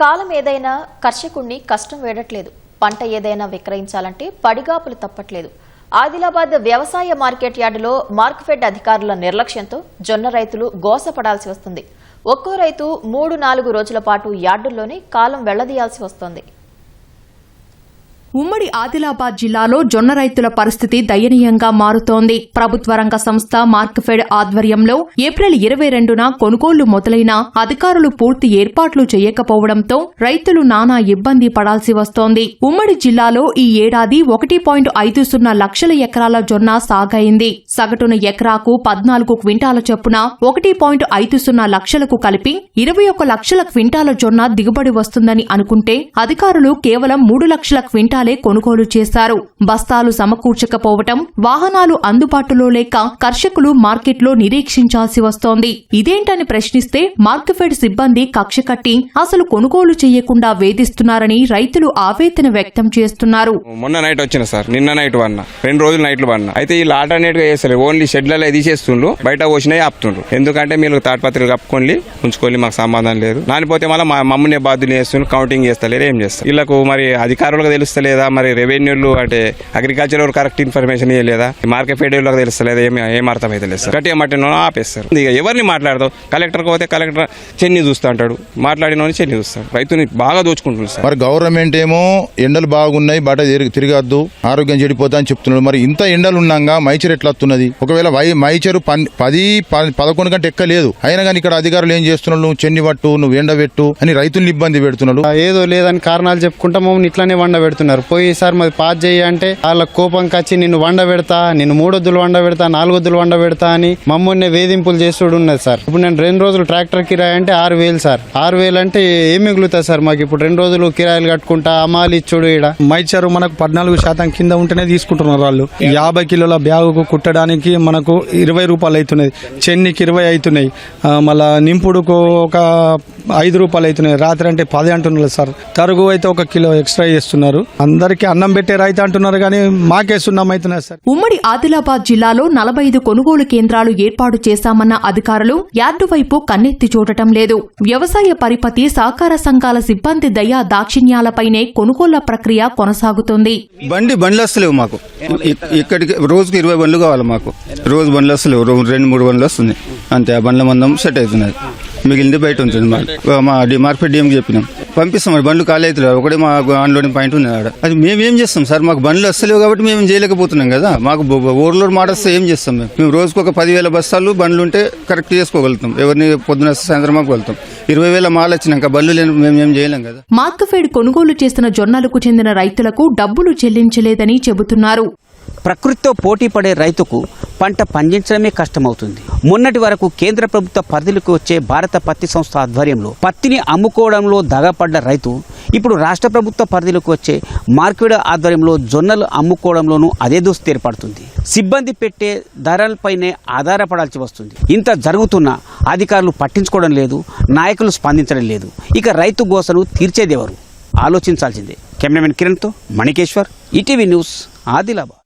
కాలం ఏదైనా కర్షకుణ్ణి కష్టం వేడట్లేదు. పంట ఏదైనా విక్రయించాలంటే పడిగాపులు తప్పట్లేదు. ఆదిలాబాద్ వ్యవసాయ మార్కెట్ యార్డులో మార్క్ఫెడ్ అధికారుల నిర్లక్ష్యంతో జొన్న రైతులు గోసపడాల్సి వస్తుంది. ఒక్కో రైతు మూడు నాలుగు రోజుల పాటు యార్డుల్లోనే కాలం వెళ్ళదీయాల్సి వస్తోంది. ఉమ్మడి ఆదిలాబాద్ జిల్లాలో జొన్న రైతుల పరిస్థితి దయనీయంగా మారుతోంది. ప్రభుత్వ రంగ సంస్థ మార్క్ఫెడ్ ఆధ్వర్యంలో ఏప్రిల్ ఇరవై రెండున కొనుగోళ్ళు మొదలైన అధికారులు పూర్తి ఏర్పాట్లు చేయకపోవడంతో రైతులు నానా ఇబ్బంది పడాల్సి వస్తోంది. ఉమ్మడి జిల్లాలో ఈ ఏడాది ఒకటి పాయింట్ ఐదు సున్నా లక్షల ఎకరాల జొన్న సాగైంది. సగటున ఎకరాకు పద్నాలుగు క్వింటాల చొప్పున ఒకటి పాయింట్ ఐదు సున్నా లక్షలకు కలిపి ఇరవై ఒక్క లక్షల క్వింటాల జొన్న దిగుబడి వస్తుందని అనుకుంటే అధికారులు కేవలం మూడు లక్షల క్వింటాల కొనుగోలు చేశారు బస్తాలు సమకూర్చకపోవటం వాహనాలు అందుబాటులో లేక కర్షకులు మార్కెట్లో నిరీక్షించాల్సి వస్తోంది. ఇదేంటని ప్రశ్నిస్తే మార్కెఫెడ్ సిబ్బంది కక్ష కట్టి అసలు కొనుగోలు చేయకుండా వేధిస్తున్నారని రైతులు ఆవేదన వ్యక్తం చేస్తున్నారు. మొన్న నైట్ వచ్చిన సార్ నిన్న నైట్ వన్న రెండు రోజులు నైట్లు వన్న అయితే వీళ్ళు ఆల్టర్నేట్గా చేస్తారు ఓన్లీ షెడ్లలో తీసేస్తుండ్రు బయట పోసినవి ఆపుతుండ్రు. ఎందుకంటే మీరు తాటపత్రులు కప్పుకొని ఉంచుకొని మాకు సమాధానం లేదు. నానిపోతే మళ్ళీ మా మమ్మల్ని బాధ్యులు చేస్తుండ్రు కౌంటింగ్ చేస్తలేరు ఏం చేస్తారు వీళ్ళకు మరి అధికారులకు తెలుస్తలేదు. మరి రెవెన్యూలు అంటే అగ్రికల్చర్ కరెక్ట్ ఇన్ఫర్మేషన్ ఇవ్వలేదా మార్కెట్ ఫెడరల్కి తెలుస్తలేదా? ఏమి ఏం అర్థమైతే లేదు సార్. గట్టిగా మట్టిన ఆపేస్తారు. ఇక ఎవరిని మాట్లాడతావు కలెక్టర్కి పోతే కలెక్టర్ చెన్ని చూస్తూ అంటాడు మాట్లాడిన చెన్ని చూస్తాడు రైతుని బాగా దోచుకుంటుంది సార్. మరి గవర్నమెంట్ ఏమో ఎండలు బాగున్నాయి బయట తిరిగి- తిరగద్దు ఆరోగ్యం చెడిపోతా అని చెప్తున్నాడు. మరి ఇంత ఎండలు ఉన్నాగా మైచర్ ఎట్లా వస్తున్నది? ఒకవేళ వై మైచరు పన్- పది పదకొండు కంటే ఎక్కలేదు అయినా కానీ ఇక్కడ అధికారులు ఏం చేస్తున్నాడు నువ్వు చెన్ని పట్టు నువ్వు ఎండబెట్టు అని రైతుల్ని ఇబ్బంది పెడుతున్నాడు ఏదో లేదని కారణాలు చెప్పుకుంటా మమ్మల్ని ఇట్లానే వండ పెడుతున్నారు పోయిసారి మాది పాస్ చేయి అంటే వాళ్ళ కోపం కచ్చి నిన్ను వండ పెడతా నిన్ను మూడొద్దులు వండ పెడతా నాలుగొద్దులు వండ పెడతా అని మమ్మల్ని వేధింపులు చేస్తుడు ఉన్నది సార్. ఇప్పుడు నేను రెండు రోజులు ట్రాక్టర్ కిరాయి అంటే ఆరు వేలు సార్. ఆరు వేలు అంటే ఏం మిగులుతుంది సార్ మాకు? ఇప్పుడు రెండు రోజులు కిరాయిలు కట్టుకుంటా అమ్మాలి ఇచ్చుడు ఈడ. మైచరు మనకు పద్నాలుగు శాతం కింద ఉంటేనే తీసుకుంటున్నారు వాళ్ళు. యాభై కిలోల బ్యాగుకు కుట్టడానికి మనకు ఇరవై రూపాయలు అవుతున్నాయి. చెన్నికి ఇరవై అవుతున్నాయి. మళ్ళా నింపుడుకు ఒక ఐదు రూపాయలు అవుతున్నాయి. రాత్రి అంటే పది అంటున్నారు సార్. తరుగు అయితే ఒక కిలో ఎక్స్ట్రా చేస్తున్నారు. అందరికీ అన్నం పెట్టే రైతు అంటున్నారు కానీ మాకే సున్నం అవుతున్నాయి సార్. ఉమ్మడి ఆదిలాబాద్ జిల్లాలో నలభై ఐదు కొనుగోలు కేంద్రాలు ఏర్పాటు చేశామన్న అధికారులు యార్డు వైపు కన్నెత్తి చూడటం లేదు. వ్యవసాయ పరిపతి సహకార సంఘాల సిబ్బంది దయా దాక్షిణ్యాలపైనే కొనుగోళ్ళ ప్రక్రియ కొనసాగుతుంది. బండి బండ్లు వస్తలేవు మాకు. ఇక్- ఇక్కడికి రోజుకి ఇరవై బండ్లు కావాలి మాకు. రోజు బండ్లు వస్తలేవు రెండు మూడు బండ్లు వస్తుంది అంతే ఆ బండ్ల మందం సెట్ అవుతున్నది. మిగిలింది బయట ఉంటుంది మా మా డి మార్కెట్ డిఎంకి చెప్పినాం. పంపిస్తాం మరి బండ్లు ఖాళీ అవుతున్నారు ఒకటే మా అన్లోడింగ్ పాయింట్ ఉంది ఆడ. అది మేము ఏం చేస్తాం సార్? మాకు బండ్లు వస్తలేవు కాబట్టి మేము చేయలేకపోతున్నాం కదా. మాకు ఓవర్లోడ్ మాట ఏం చేస్తాం మేము? మేము రోజుకు ఒక పదివేల బస్తాలు బండ్లు ఉంటే కరెక్ట్ చేసుకోగలుగుతాం. ఎవరిని పొద్దున సాయంత్రం మాకు వెళ్తాం. ఇరవై వేల మాల్ వచ్చినాక బండ్లు లేని మేము ఏం చేయలేం కదా. మార్కఫెడ్ కొనుగోలు చేస్తున్న జొన్నలకు చెందిన రైతులకు డబ్బులు చెల్లించలేదని చెబుతున్నారు. ప్రకృతితో పోటీ పడే రైతుకు పంట పండించడమే కష్టమవుతుంది. మొన్నటి వరకు కేంద్ర ప్రభుత్వ పరిధిలోకి వచ్చే భారత పత్తి సంస్థ ఆధ్వర్యంలో పత్తిని అమ్ముకోవడంలో దగపడ్డ రైతు ఇప్పుడు రాష్ట్ర ప్రభుత్వ పరిధిలోకి వచ్చే మార్కెట్ ఆధ్వర్యంలో జొన్నలు అమ్ముకోవడంలోనూ అదే దోస్తు ఏర్పడుతుంది. సిబ్బంది పెట్టే ధరలపైనే ఆధారపడాల్సి వస్తుంది. ఇంత జరుగుతున్నా అధికారులు పట్టించుకోవడం లేదు నాయకులు స్పందించడం లేదు. ఇక రైతు గోసను తీర్చేదేవరు ఆలోచించాల్సిందే. కెమెరామెన్ కిరణ్తో మణికేశ్వర్ ఈటీవీ న్యూస్ ఆదిలాబాద్.